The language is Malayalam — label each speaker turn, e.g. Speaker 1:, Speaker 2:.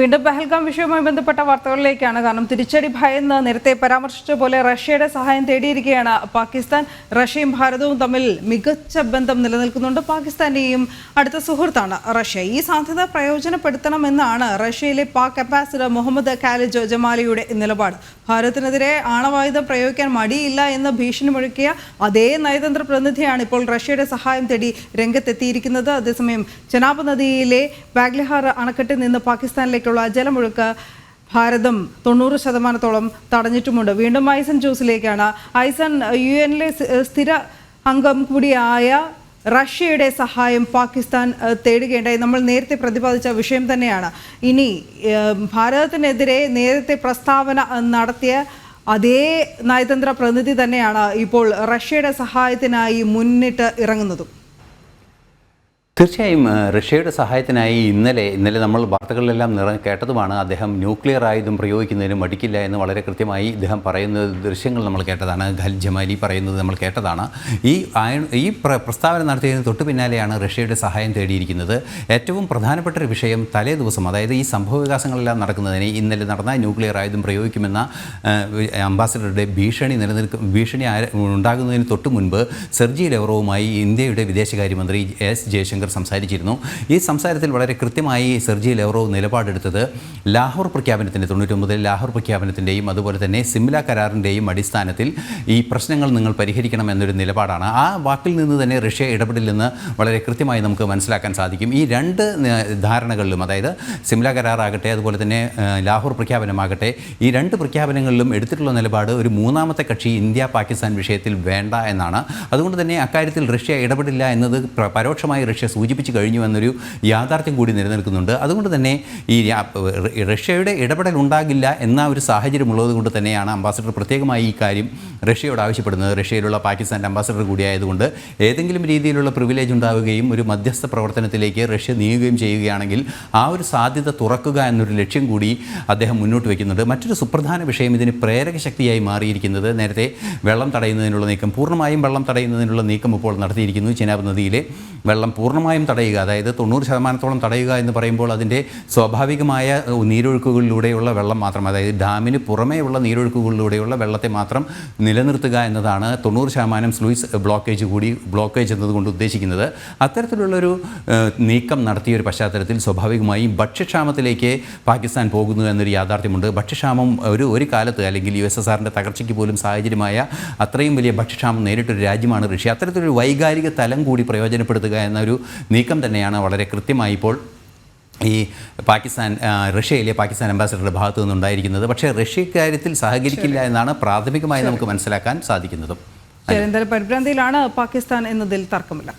Speaker 1: വീണ്ടും പെഹൽഗാം വിഷയവുമായി ബന്ധപ്പെട്ട വാർത്തകളിലേക്കാണ്. കാരണം തിരിച്ചടി ഭയന്ന് നേരത്തെ പരാമർശിച്ച പോലെ റഷ്യയുടെ സഹായം തേടിയിരിക്കുകയാണ് പാകിസ്ഥാൻ. റഷ്യയും ഭാരതവും തമ്മിൽ മികച്ച ബന്ധം നിലനിൽക്കുന്നുണ്ട് പാകിസ്ഥാന്റെയും അടുത്ത സുഹൃത്താണ് റഷ്യ. ഈ സാധ്യത പ്രയോജനപ്പെടുത്തണമെന്നാണ് റഷ്യയിലെ പാക് അംബാസിഡർ മുഹമ്മദ് ഖാലിജ് ജമാലിയുടെ നിലപാട്. ഭാരതത്തിനെതിരെ ആണവായുധം പ്രയോഗിക്കാൻ മടിയില്ല എന്ന് ഭീഷണി മുഴക്കിയ അതേ നയതന്ത്ര പ്രതിനിധിയാണ് ഇപ്പോൾ റഷ്യയുടെ സഹായം തേടി രംഗത്തെത്തിയിരിക്കുന്നത്. അതേസമയം ചെനാബ് നദിയിലെ ബാഗ്ലിഹാർ അണക്കെട്ടിൽ നിന്ന് പാകിസ്ഥാനിലേക്കുള്ള ജലമൊഴുക്ക് ഭാരതം തൊണ്ണൂറ് ശതമാനത്തോളം തടഞ്ഞിട്ടുമുണ്ട്. വീണ്ടും ഐസൺ ജോസിലേക്കാണ് ഐസൺ യു എനിലെ സ്ഥിര അംഗം കൂടിയായ റഷ്യയുടെ സഹായം പാകിസ്ഥാൻ തേടുകയുണ്ടായി. നമ്മൾ നേരത്തെ പ്രതിപാദിച്ച വിഷയം തന്നെയാണ്. ഇനി ഭാരതത്തിനെതിരെ നേരത്തെ പ്രസ്താവന നടത്തിയ അതേ നയതന്ത്ര പ്രതിനിധി തന്നെയാണ് ഇപ്പോൾ റഷ്യയുടെ സഹായത്തിനായി മുന്നിട്ട് ഇറങ്ങുന്നതും.
Speaker 2: തീർച്ചയായും റഷ്യയുടെ സഹായത്തിനായി ഇന്നലെ ഇന്നലെ നമ്മൾ വാർത്തകളിലെല്ലാം നിറ കേട്ടതുമാണ് അദ്ദേഹം ന്യൂക്ലിയർ ആയുധം പ്രയോഗിക്കുന്നതിന് മടിക്കില്ല എന്ന് വളരെ കൃത്യമായി ഇദ്ദേഹം പറയുന്ന ദൃശ്യങ്ങൾ നമ്മൾ കേട്ടതാണ് ഖൽ ജമാലി പറയുന്നത് നമ്മൾ കേട്ടതാണ്. ഈ ഈ പ്രസ്താവന നടത്തിയതിന് തൊട്ടു പിന്നാലെയാണ് റഷ്യയുടെ സഹായം തേടിയിരിക്കുന്നത്. ഏറ്റവും പ്രധാനപ്പെട്ട ഒരു വിഷയം തലേ ദിവസം അതായത് ഈ സംഭവ വികാസങ്ങളെല്ലാം നടക്കുന്നതിന് ഇന്നലെ നടന്ന ന്യൂക്ലിയർ ആയുധം പ്രയോഗിക്കുമെന്ന അംബാസഡറുടെ ഭീഷണി നിലനിൽക്കും ഭീഷണി ഉണ്ടാകുന്നതിന് തൊട്ട് മുൻപ് സെർജി ലെവറോവുമായി ഇന്ത്യയുടെ വിദേശകാര്യമന്ത്രി എസ് ജയശങ്കർ സംസാരിച്ചിരുന്നു. ഈ സംസാരത്തിൽ വളരെ കൃത്യമായി സെർജി ലെവറോവ് നിലപാടെടുത്തത് ലാഹോർ പ്രഖ്യാപനത്തിന്റെ തൊണ്ണൂറ്റൊമ്പതിൽ ലാഹോർ പ്രഖ്യാപനത്തിന്റെയും അതുപോലെ തന്നെ സിംല കരാറിന്റെയും അടിസ്ഥാനത്തിൽ ഈ പ്രശ്നങ്ങൾ നിങ്ങൾ പരിഹരിക്കണം എന്നൊരു നിലപാടാണ്. ആ വാക്കിൽ നിന്ന് തന്നെ റഷ്യ ഇടപെടില്ലെന്ന് വളരെ കൃത്യമായി നമുക്ക് മനസ്സിലാക്കാൻ സാധിക്കും. ഈ രണ്ട് ധാരണകളിലും അതായത് സിംല കരാറാകട്ടെ അതുപോലെ തന്നെ ലാഹോർ പ്രഖ്യാപനമാകട്ടെ ഈ രണ്ട് പ്രഖ്യാപനങ്ങളിലും എടുത്തിട്ടുള്ള നിലപാട് ഒരു മൂന്നാമത്തെ കക്ഷി ഇന്ത്യ പാകിസ്ഥാൻ വിഷയത്തിൽ വേണ്ട എന്നാണ്. അതുകൊണ്ട് തന്നെ അക്കാര്യത്തിൽ റഷ്യ ഇടപെടില്ല എന്നത് പ്ര- പരോക്ഷമായി റഷ്യ സൂചിപ്പിച്ചു കഴിഞ്ഞു എന്നൊരു യാഥാർത്ഥ്യം കൂടി നിലനിൽക്കുന്നുണ്ട്. അതുകൊണ്ട് തന്നെ ഈ റഷ്യയുടെ ഇടപെടൽ ഉണ്ടാകില്ല എന്ന ഒരു സാഹചര്യം തന്നെയാണ് അംബാസഡർ പ്രത്യേകമായി ഈ കാര്യം റഷ്യയോട് ആവശ്യപ്പെടുന്നത്. റഷ്യയിലുള്ള പാകിസ്ഥാന്റെ അംബാസഡർ കൂടിയായതുകൊണ്ട് ഏതെങ്കിലും രീതിയിലുള്ള പ്രിവിലേജ് ഉണ്ടാവുകയും ഒരു മധ്യസ്ഥ പ്രവർത്തനത്തിലേക്ക് റഷ്യ നീങ്ങുകയും ചെയ്യുകയാണെങ്കിൽ ആ ഒരു സാധ്യത തുറക്കുക എന്നൊരു ലക്ഷ്യം കൂടി അദ്ദേഹം മുന്നോട്ട് വയ്ക്കുന്നുണ്ട് മറ്റൊരു സുപ്രധാന വിഷയം ഇതിന് പ്രേരക ശക്തിയായി മാറിയിരിക്കുന്നത് നേരത്തെ വെള്ളം തടയുന്നതിനുള്ള നീക്കം പൂർണമായും വെള്ളം തടയുന്നതിനുള്ള നീക്കം ഇപ്പോൾ നടത്തിയിരിക്കുന്നു. ചെനാബ് നദിയിലെ വെള്ളം പൂർണമായും തടയുക അതായത് തൊണ്ണൂറ് ശതമാനത്തോളം തടയുക എന്ന് പറയുമ്പോൾ അതിന്റെ സ്വാഭാവികമായ നീരൊഴുക്കുകളിലൂടെയുള്ള വെള്ളം മാത്രം അതായത് ഡാമിന് പുറമേയുള്ള നീരൊഴുക്കുകളിലൂടെയുള്ള വെള്ളത്തെ മാത്രം നിലനിർത്തുക എന്നതാണ് തൊണ്ണൂറ് ശതമാനം സ്ലൂയിസ് ബ്ലോക്കേജ് കൂടി ബ്ലോക്കേജ് എന്നതുകൊണ്ട് ഉദ്ദേശിക്കുന്നത്. അത്തരത്തിലുള്ളൊരു നീക്കം നടത്തിയ ഒരു പശ്ചാത്തലത്തിൽ സ്വാഭാവികമായും ഭക്ഷ്യക്ഷാമത്തിലേക്ക് പാകിസ്ഥാൻ പോകുന്നു എന്നൊരു യാഥാർത്ഥ്യമുണ്ട്. ഭക്ഷ്യക്ഷാമം ഒരു ഒരു കാലത്ത് അല്ലെങ്കിൽ യു എസ് എസ് ആറിന്റെ തകർച്ചയ്ക്ക് പോലും സാഹചര്യമായ അത്രയും വലിയ ഭക്ഷ്യക്ഷാമം നേരിട്ടൊരു രാജ്യമാണ് റഷ്യ. അത്തരത്തിലൊരു വൈകാരിക തലം കൂടി പ്രയോജനപ്പെടുത്തുക എന്നൊരു നീക്കം തന്നെയാണ് വളരെ കൃത്യമായി ഇപ്പോൾ ഈ പാകിസ്ഥാൻ റഷ്യയിലെ പാകിസ്ഥാൻ അംബാസിഡറുടെ ഭാഗത്തു നിന്നുണ്ടായിരിക്കുന്നത്. പക്ഷേ റഷ്യ കാര്യത്തിൽ സഹകരിക്കില്ല എന്നാണ് പ്രാഥമികമായി നമുക്ക് മനസ്സിലാക്കാൻ സാധിക്കുന്നതും.
Speaker 1: പരിഭ്രാന്തിയിലാണ് പാകിസ്ഥാൻ എന്നതിൽ തർക്കമില്ല.